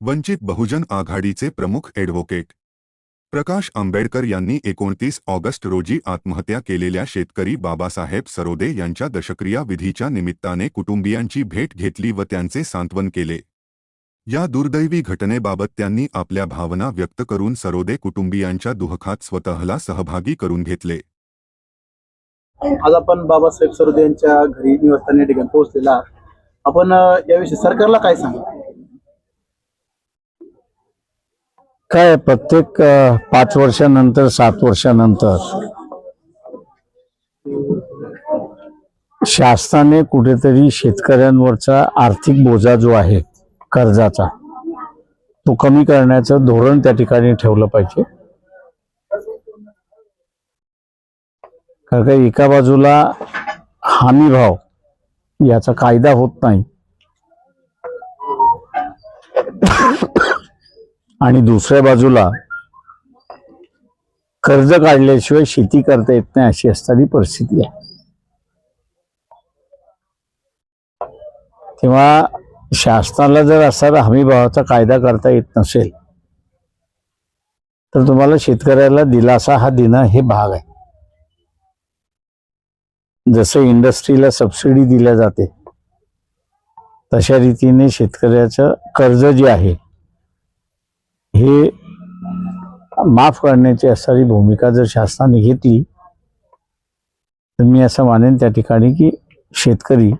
वंचित बहुजन आघाडीचे प्रमुख ॲडव्होकेट प्रकाश आंबेडकर यांनी एकोणतीस ऑगस्ट रोजी आत्महत्या केलेल्या शेतकरी बाबासाहेब सरोदे यांच्या दशक्रिया विधीच्या निमित्ताने कुटुंबियांची भेट घेतली व त्यांचे सांत्वन केले. या दुर्दैवी घटनेबाबत त्यांनी आपल्या भावना व्यक्त करून सरोदे कुटुंबियांच्या दुःखात स्वतःला सहभागी करून घेतले. आज आपण बाबासाहेब सरोदे यांच्या घरी निवासस्थानी ठिकाणी पोहोचलेला आपण याविषयी सरकारला काय सांगा काय प्रत्येक पाच वर्षानंतर सात वर्षानंतर शासनाने कुठेतरी शेतकऱ्यांवरचा आर्थिक बोजा जो आहे कर्जाचा तो कमी करण्याचं धोरण त्या ठिकाणी ठेवलं पाहिजे. कारण का एका बाजूला हमी भाव याचा कायदा होत नाही. आणि दुसऱ्या बाजूला कर्ज काढल्याशिवाय शेती करता येत नाही अशी असणारी परिस्थिती आहे. तेव्हा शासनाला जर असा हमीभावाचा कायदा करता येत नसेल तर तुम्हाला शेतकऱ्याला दिलासा हा देणं हे भाग आहे. जसं इंडस्ट्रीला सबसिडी दिल्या जाते तशा रीतीने शेतकऱ्याचं कर्ज जे आहे हे माफ करण्याची असणारी भूमिका जर शासनाने घेतली तर मी असं मानेन त्या ठिकाणी की शेतकरी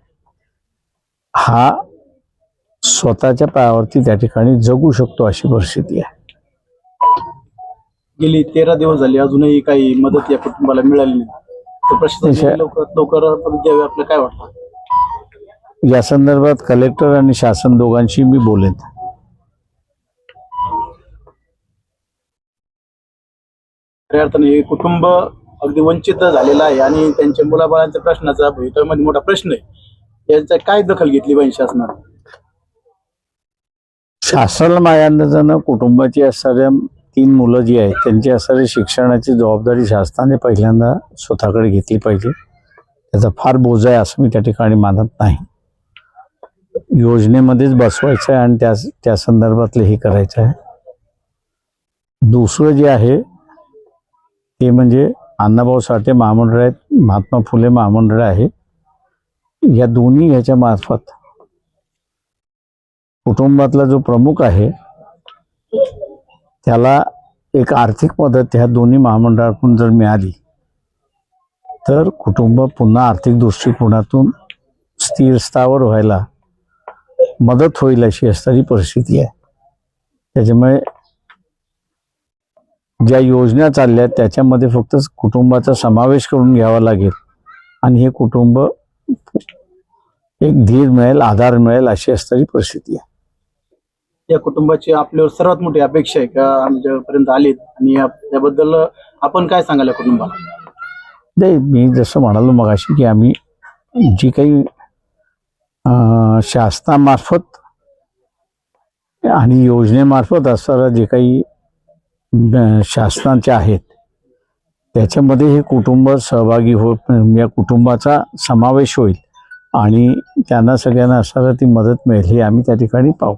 हा स्वतःच्या पायावरती त्या ठिकाणी जगू शकतो अशी परिस्थिती आहे. गेली तेरा दिवस झाले अजूनही काही मदत या कुटुंबाला मिळाली नाही. लवकरात काय वाटतं? या संदर्भात कलेक्टर आणि शासन दोघांशी मी बोलेन. खऱ्या अर्थाने हे कुटुंब अगदी वंचित झालेलं आहे आणि त्यांच्या मुलाबाळांच्या प्रश्नाचा भवितव्यामध्ये मोठा प्रश्न आहे. याचा काय दखल घेतली पाहिजे शासनाने? शासनाला माझ्या अंदाजानं कुटुंबाची असणाऱ्या तीन मुलं जी आहेत त्यांची असणारी शिक्षणाची जबाबदारी शासनाने पहिल्यांदा स्वतःकडे घेतली पाहिजे. त्याचा फार बोजा आहे असं मी त्या ठिकाणी मानत नाही. योजनेमध्येच बसवायचं आहे आणि त्या त्या संदर्भातलं हे करायचं आहे. दुसरं जे आहे ते म्हणजे अण्णाभाऊ साठे महामंडळ आहेत महात्मा फुले महामंडळ आहे. या दोन्ही ह्याच्या मार्फत कुटुंबातला जो प्रमुख आहे त्याला एक आर्थिक मदत ह्या दोन्ही महामंडळाकडून जर मिळाली तर कुटुंब पुन्हा आर्थिक दृष्टिकोनातून स्थिर स्थावर व्हायला मदत होईल अशी असणारी परिस्थिती आहे. त्याच्यामुळे ज्या योजना चालल्या त्याच्यामध्ये फक्त कुटुंबाचा समावेश करून घ्यावा लागेल. आणि हे कुटुंब एक धीर मिळेल आधार मिळेल अशी असणारी परिस्थिती आहे. या कुटुंबाची आपल्यावर सर्वात मोठी अपेक्षा आहे का? आमच्यापर्यंत आलीत आणि याबद्दल आपण काय सांगाल या कुटुंबाला? नाही मी जसं म्हणालो मगाशी की आम्ही जी काही शासनामार्फत आणि योजनेमार्फत असणारं जे काही शासनाचे आहेत. त्याच्यामध्ये हे कुटुंब सहभागी हो या कुटुंबाचा समावेश होईल आणि त्यांना सगळ्यांना असणारा ती मदत मिळेल हे आम्ही त्या ठिकाणी पाहू.